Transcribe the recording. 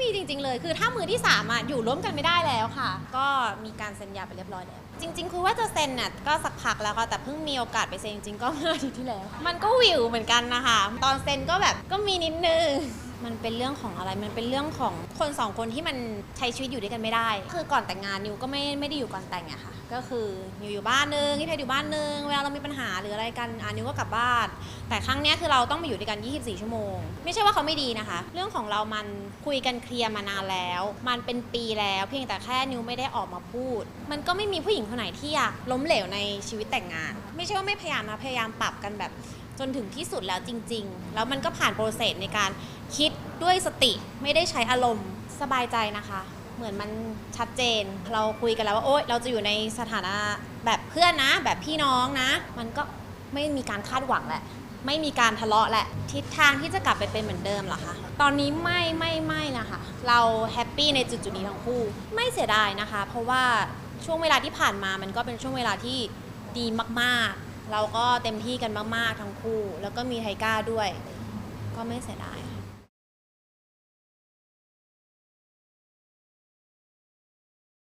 มีจริง ๆ เลย คือถ้ามือที่สามอะอยู่ร่วมกันไม่ได้แล้วค่ะ ก็มีการเซ็นยาไปเรียบร้อยแล้ว จริง ๆ คือว่าจะเซ็นน่ะก็สักพักแล้วค่ะแต่เพิ่งมีโอกาสไปเซ็นจริงๆก็เมื่ออาทิตย์ที่แล้ว มันก็วิวเหมือนกันนะคะตอนเซ็นก็แบบก็มีนิดนึง มันเป็นเรื่องของอะไร มันเป็นเรื่องของคนสองคนที่มันใช้ชีวิตอยู่ด้วยกันไม่ได้ คือก่อนแต่งงานนิวก็ไม่ไม่ได้อยู่ก่อนแต่งอะค่ะ ก็คือนิวอยู่บ้านนึงที่เพชรอยู่บ้านนึงเวลาเรามีปัญหาหรืออะไรกันอะนิวก็กลับบ้าน แต่ครั้งเนี้ยคือเราต้องมาอยู่ด้วยกัน 24 ชั่วโมง ไม่ใช่ว่าเขาไม่ดีนะคะ เรื่องของเรามันคุยกันเคลียร์มานานแล้ว มันเป็นปีแล้ว เพียงแต่แค่นิวไม่ได้ออกมาพูด มันก็ไม่มีผู้หญิงคนไหนที่อยากล้มเหลวในชีวิตแต่งงาน ไม่ใช่ว่าไม่พยายามนะพยายามปรับกันแบบจนถึงที่สุดแล้วจริง ๆ แล้วมันก็ผ่านโปรเซสในการคิดด้วยสติไม่ได้ใช้อารมณ์สบายใจนะคะ เหมือนมันชัดเจน เราคุยกันแล้วว่าโอ๊ยเราจะอยู่ในสถานะแบบเพื่อนนะ แบบพี่น้องนะ มันก็ไม่มีการคาดหวังแหละ ไม่มีการทะเลาะแหละ ทิศทางที่จะกลับไปเป็นเหมือนเดิมเหรอคะตอนนี้ไม่ไม่ไม่นะคะเราแฮปปี้ในจุดจุดนี้ทั้งคู่ ไม่เสียดายนะคะ เพราะว่าช่วงเวลาที่ผ่านมามันก็เป็นช่วงเวลาที่ดีมากๆ เราก็เต็มที่กันมากๆทั้งคู่ แล้วก็มีไทก้าด้วย ก็ไม่เสียดาย